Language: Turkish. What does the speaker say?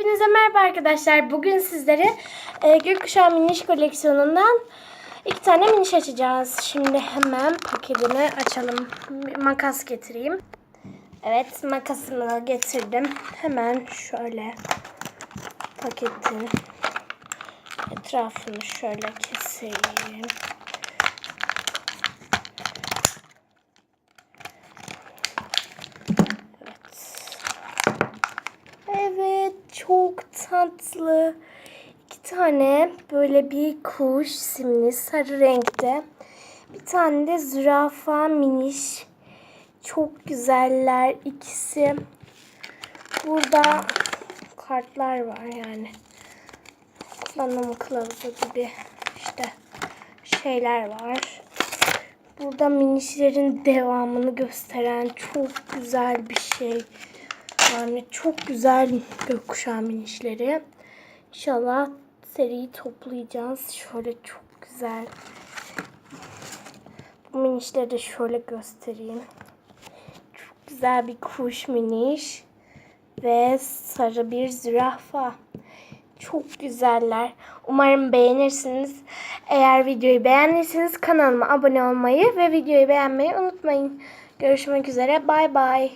Hepinize merhaba arkadaşlar. Bugün sizlere e, Gökkuşağı Miniş koleksiyonundan iki tane miniş açacağız. Şimdi hemen paketini açalım. Bir makas getireyim. Evet makasımı getirdim. Hemen şöyle paketin etrafını şöyle keseyim. Evet çok tatlı. İki tane böyle bir kuş simli sarı renkte. Bir tane de zürafa miniş. Çok güzeller ikisi. Burada kartlar var yani. Kullanım kılavuzu gibi işte şeyler var. Burada minişlerin devamını gösteren çok güzel bir şey. Yani çok güzel gökkuşağı minişleri. İnşallah seriyi toplayacağız. Şöyle çok güzel. Bu minişleri de şöyle göstereyim. Çok güzel bir kuş miniş. Ve sarı bir zürafa. Çok güzeller. Umarım beğenirsiniz. Eğer videoyu beğendiyseniz kanalıma abone olmayı ve videoyu beğenmeyi unutmayın. Görüşmek üzere. Bay bay.